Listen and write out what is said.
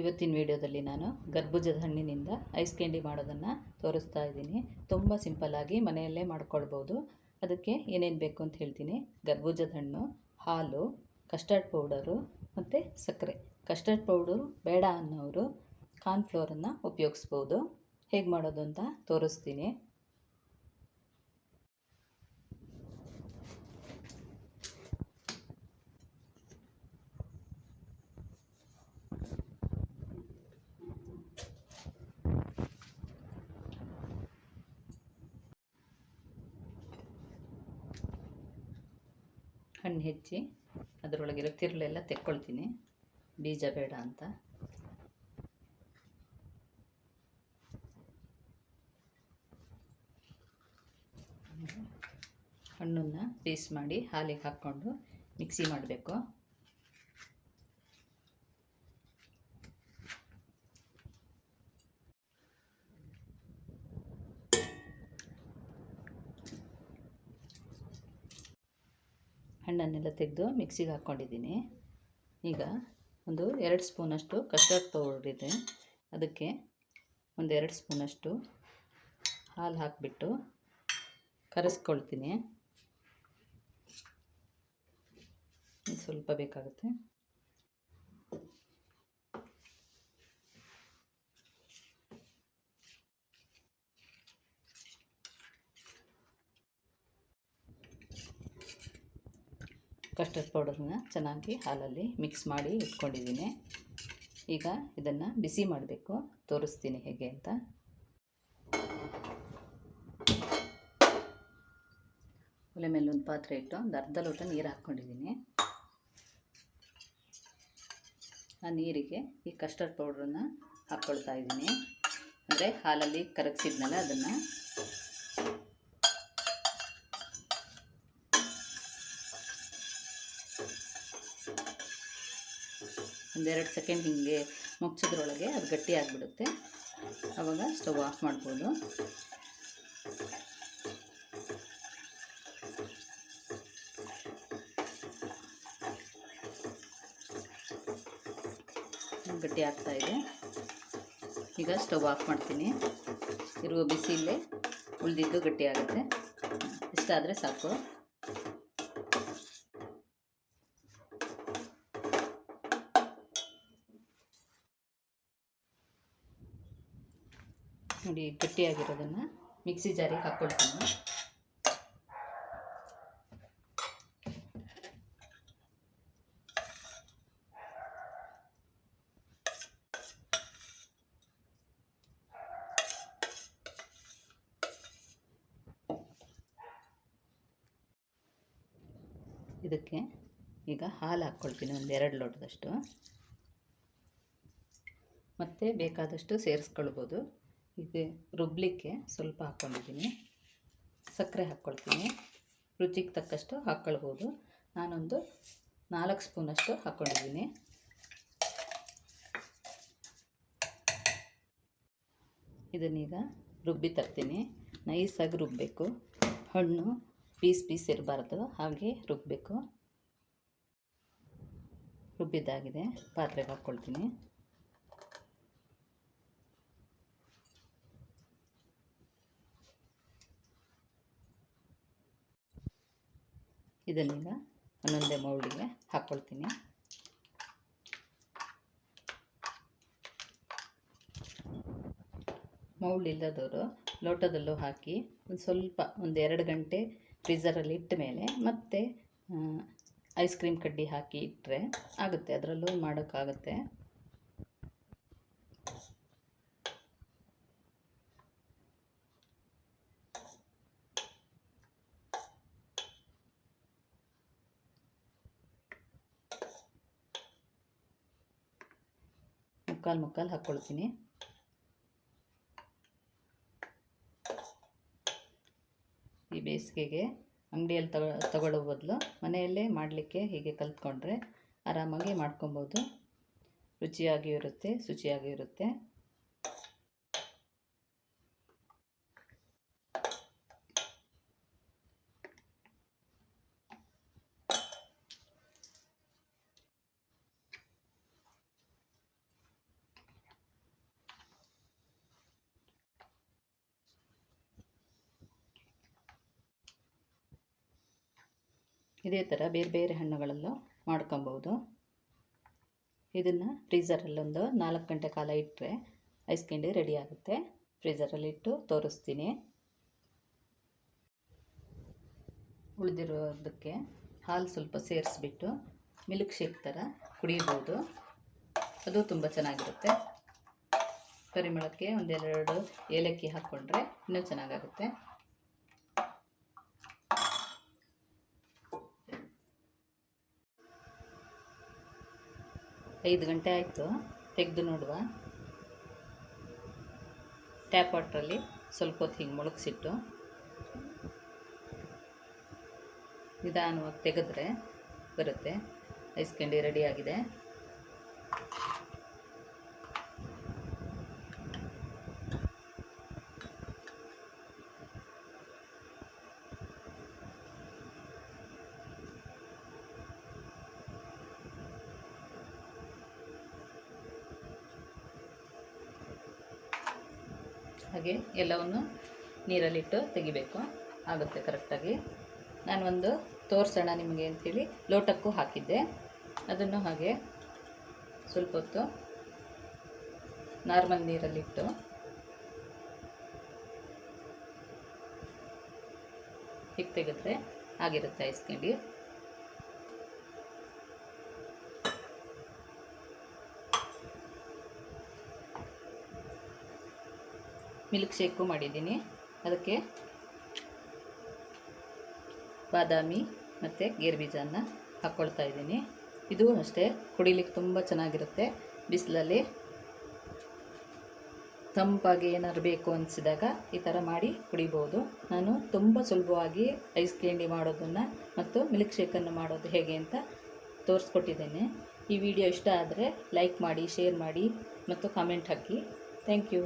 ಇವತ್ತಿನ ವಿಡಿಯೋದಲ್ಲಿ ನಾನು ಗರ್ಭುಜದ ಹಣ್ಣಿನಿಂದ ಐಸ್ ಕ್ಯಾಂಡಿ ಮಾಡೋದನ್ನು ತೋರಿಸ್ತಾ ಇದ್ದೀನಿ. ತುಂಬ ಸಿಂಪಲ್ಲಾಗಿ ಮನೆಯಲ್ಲೇ ಮಾಡ್ಕೊಳ್ಬೋದು. ಅದಕ್ಕೆ ಏನೇನು ಬೇಕು ಅಂತ ಹೇಳ್ತೀನಿ. ಗರ್ಭುಜದ ಹಣ್ಣು, ಹಾಲು, ಕಸ್ಟರ್ಡ್ ಪೌಡರು ಮತ್ತು ಸಕ್ಕರೆ. ಕಸ್ಟರ್ಡ್ ಪೌಡರು ಬೇಡ ಅನ್ನೋರು ಕಾರ್ನ್ಫ್ಲೋರನ್ನು ಉಪಯೋಗಿಸ್ಬೋದು. ಹೇಗೆ ಮಾಡೋದು ಅಂತ ತೋರಿಸ್ತೀನಿ. ಹಣ್ಣು ಹೆಚ್ಚಿ ಅದರೊಳಗಿರೋ ತಿರುಳೆಲ್ಲ ತೆಕ್ಕೊಳ್ತೀನಿ. ಬೀಜ ಬೇಡ ಅಂತ. ಹಣ್ಣನ್ನು ಪೀಸ್ ಮಾಡಿ ಹಾಲಿಗೆ ಹಾಕ್ಕೊಂಡು ಮಿಕ್ಸಿ ಮಾಡಬೇಕು. ಹಣ್ಣನ್ನೆಲ್ಲ ತೆಗೆದು ಮಿಕ್ಸಿಗೆ ಹಾಕ್ಕೊಂಡಿದ್ದೀನಿ. ಈಗ ಒಂದು ಎರಡು ಸ್ಪೂನಷ್ಟು ಕಸ್ಟರ್ಡ್ ಇದೆ. ಅದಕ್ಕೆ ಒಂದು ಎರಡು ಸ್ಪೂನಷ್ಟು ಹಾಲು ಹಾಕಿಬಿಟ್ಟು ಕರೆಸ್ಕೊಳ್ತೀನಿ. ಸ್ವಲ್ಪ ಬೇಕಾಗುತ್ತೆ. ಕಸ್ಟರ್ಡ್ ಪೌಡರ್ನ ಚೆನ್ನಾಗಿ ಹಾಲಲ್ಲಿ ಮಿಕ್ಸ್ ಮಾಡಿ ಇಟ್ಕೊಂಡಿದ್ದೀನಿ. ಈಗ ಇದನ್ನು ಬಿಸಿ ಮಾಡಬೇಕು. ತೋರಿಸ್ತೀನಿ ಹೇಗೆ ಅಂತ. ಒಲೆ ಮೇಲೆ ಒಂದು ಪಾತ್ರೆ ಇಟ್ಟು ಒಂದು ಅರ್ಧ ಲೋಟ ನೀರು ಹಾಕ್ಕೊಂಡಿದ್ದೀನಿ. ಆ ನೀರಿಗೆ ಈ ಕಸ್ಟರ್ಡ್ ಪೌಡ್ರನ್ನ ಹಾಕ್ಕೊಳ್ತಾ ಇದ್ದೀನಿ. ಅಂದರೆ ಹಾಲಲ್ಲಿ ಕರಗಿಸಿದ್ಮೇಲೆ ಅದನ್ನು. ಒಂದೆರಡು ಸೆಕೆಂಡ್ ಹೀಗೆ ಮುಚ್ಚಿದ್ರೊಳಗೆ ಅದು ಗಟ್ಟಿ ಆಗಿಬಿಡುತ್ತೆ. ಆವಾಗ ಸ್ಟವ್ ಆಫ್ ಮಾಡ್ಬೋದು. ಗಟ್ಟಿ ಆಗ್ತಾ ಇದೆ. ಈಗ ಸ್ಟವ್ ಆಫ್ ಮಾಡ್ತೀನಿ. ಇರುವ ಬಿಸಿಲೇ ಉಳಿದಿದ್ದು ಗಟ್ಟಿ ಆಗುತ್ತೆ. ಇಷ್ಟಾದರೆ ಸಾಕು. ನೋಡಿ ಗಟ್ಟಿಯಾಗಿರೋದನ್ನು ಮಿಕ್ಸಿ ಜಾರಿಗೆ ಹಾಕ್ಕೊಳ್ತೀನಿ. ಇದಕ್ಕೆ ಈಗ ಹಾಲು ಹಾಕ್ಕೊಳ್ತೀನಿ, ಒಂದು ಎರಡು ಲೋಟದಷ್ಟು. ಮತ್ತು ಬೇಕಾದಷ್ಟು ಸೇರಿಸ್ಕೊಳ್ಬೋದು. ಈಗ ರುಬ್ಬಲಿಕ್ಕೆ ಸ್ವಲ್ಪ ಹಾಕ್ಕೊಂಡಿದ್ದೀನಿ. ಸಕ್ಕರೆ ಹಾಕ್ಕೊಳ್ತೀನಿ. ರುಚಿಗೆ ತಕ್ಕಷ್ಟು ಹಾಕ್ಕೊಳ್ಬೋದು. ನಾನೊಂದು ನಾಲ್ಕು ಸ್ಪೂನಷ್ಟು ಹಾಕ್ಕೊಂಡಿದ್ದೀನಿ. ಇದನ್ನೀಗ ರುಬ್ಬಿ ತರ್ತೀನಿ. ನೈಸಾಗಿ ರುಬ್ಬಬೇಕು. ಹಣ್ಣು ಪೀಸ್ ಪೀಸ್ ಇರಬಾರ್ದು, ಹಾಗೆ ರುಬ್ಬಬೇಕು. ರುಬ್ಬಿದ್ದಾಗಿದೆ. ಪಾತ್ರೆಗೆ ಹಾಕ್ಕೊಳ್ತೀನಿ. ಇದನ್ನೀಗ ಒಂದೊಂದೇ ಮೌಲ್ಡಿಗೆ ಹಾಕ್ಕೊಳ್ತೀನಿ ಮೌಲ್ಡ್ ಇಲ್ಲದವರು ಲೋಟದಲ್ಲೂ ಹಾಕಿ ಒಂದು ಸ್ವಲ್ಪ ಒಂದು ಎರಡು ಗಂಟೆ ಫ್ರೀಝರಲ್ಲಿ ಇಟ್ಟ ಮೇಲೆ ಮತ್ತೆ ಐಸ್ ಕ್ರೀಮ್ ಕಡ್ಡಿ ಹಾಕಿ ಇಟ್ಟರೆ ಆಗುತ್ತೆ. ಅದರಲ್ಲೂ ಮಾಡೋಕ್ಕಾಗುತ್ತೆ. ಮುಕ್ಕಾಲು ಮುಕ್ಕಾಲು ಹಾಕ್ಕೊಳ್ತೀನಿ. ಈ ಬೇಸಿಗೆಗೆ ಅಂಗಡಿಯಲ್ಲಿ ತಗೊ, ತಗೊಳ್ಳೋ ಬದಲು ಮನೆಯಲ್ಲೇ ಮಾಡಲಿಕ್ಕೆ ಹೀಗೆ ಕಲ್ತ್ಕೊಂಡ್ರೆ ಆರಾಮಾಗಿ ಮಾಡ್ಕೊಬೋದು. ರುಚಿಯಾಗಿಯೂ ಇರುತ್ತೆ, ಶುಚಿಯಾಗಿಯೂ ಇರುತ್ತೆ. ಇದೇ ಥರ ಬೇರೆ ಬೇರೆ ಹಣ್ಣುಗಳಲ್ಲೂ ಮಾಡ್ಕೊಬೋದು. ಇದನ್ನು ಫ್ರೀಝರಲ್ಲೊಂದು ನಾಲ್ಕು ಗಂಟೆ ಕಾಲ ಇಟ್ಟರೆ ಐಸ್ ಕ್ಯಾಂಡಿ ರೆಡಿ ಆಗುತ್ತೆ. ಫ್ರೀಝರಲ್ಲಿಟ್ಟು ತೋರಿಸ್ತೀನಿ. ಉಳಿದಿರೋದಕ್ಕೆ ಹಾಲು ಸ್ವಲ್ಪ ಸೇರಿಸ್ಬಿಟ್ಟು ಮಿಲ್ಕ್ ಶೇಕ್ ಥರ ಕುಡಿಬೋದು. ಅದು ತುಂಬ ಚೆನ್ನಾಗಿರುತ್ತೆ. ಪರಿಮಳಕ್ಕೆ ಒಂದೆರಡು ಏಲಕ್ಕಿ ಹಾಕ್ಕೊಂಡ್ರೆ ಇನ್ನೂ ಚೆನ್ನಾಗಾಗುತ್ತೆ. ಐದು ಗಂಟೆ ಆಯಿತು, ತೆಗೆದು ನೋಡುವ. ಟ್ಯಾಪ್ ವಾಟ್ರಲ್ಲಿ ಸ್ವಲ್ಪ ಹೊತ್ತು ಹಿಂಗೆ ಮುಳುಗಿಸಿಟ್ಟು ನಿಧಾನವಾಗಿ ತೆಗೆದ್ರೆ ಬರುತ್ತೆ. ಐಸ್ ಕ್ಯಾಂಡಿ ರೆಡಿಯಾಗಿದೆ ಹಾಗೆ ಎಲ್ಲವನ್ನು ನೀರಲ್ಲಿಟ್ಟು ತೆಗಿಬೇಕು. ಆಗುತ್ತೆ ಕರೆಕ್ಟಾಗಿ. ನಾನು ಒಂದು ತೋರಿಸೋಣ ನಿಮಗೆ ಅಂಥೇಳಿ ಲೋಟಕ್ಕೂ ಹಾಕಿದ್ದೆ. ಅದನ್ನು ಹಾಗೆ ಸ್ವಲ್ಪ ಹೊತ್ತು ನಾರ್ಮಲ್ ನೀರಲ್ಲಿಟ್ಟು ಹೀಗೆ ತೆಗೆದ್ರೆ ಆಗಿರುತ್ತೆ ಐಸ್ ಕ್ಯಾಂಡಿ ಮಿಲ್ಕ್ ಶೇಕು ಮಾಡಿದ್ದೀನಿ. ಅದಕ್ಕೆ ಬಾದಾಮಿ ಮತ್ತು ಗೇರು ಬೀಜನ ಹಾಕ್ಕೊಳ್ತಾ ಇದ್ದೀನಿ. ಇದು ಅಷ್ಟೇ, ಕುಡಿಲಿಕ್ಕೆ ತುಂಬ ಚೆನ್ನಾಗಿರುತ್ತೆ. ಬಿಸಿಲಲ್ಲಿ ತಂಪಾಗಿ ಏನಾದ್ರು ಬೇಕು ಅನಿಸಿದಾಗ ಈ ಥರ ಮಾಡಿ ಕುಡಿಬೋದು. ನಾನು ತುಂಬ ಸುಲಭವಾಗಿ ಐಸ್ ಕ್ಯಾಂಡಿ ಮಾಡೋದನ್ನು ಮತ್ತು ಮಿಲ್ಕ್ ಶೇಕನ್ನು ಮಾಡೋದು ಹೇಗೆ ಅಂತ ತೋರಿಸ್ಕೊಟ್ಟಿದ್ದೇನೆ. ಈ ವಿಡಿಯೋ ಇಷ್ಟ ಆದರೆ ಲೈಕ್ ಮಾಡಿ, ಶೇರ್ ಮಾಡಿ ಮತ್ತು ಕಾಮೆಂಟ್ ಹಾಕಿ. Thank you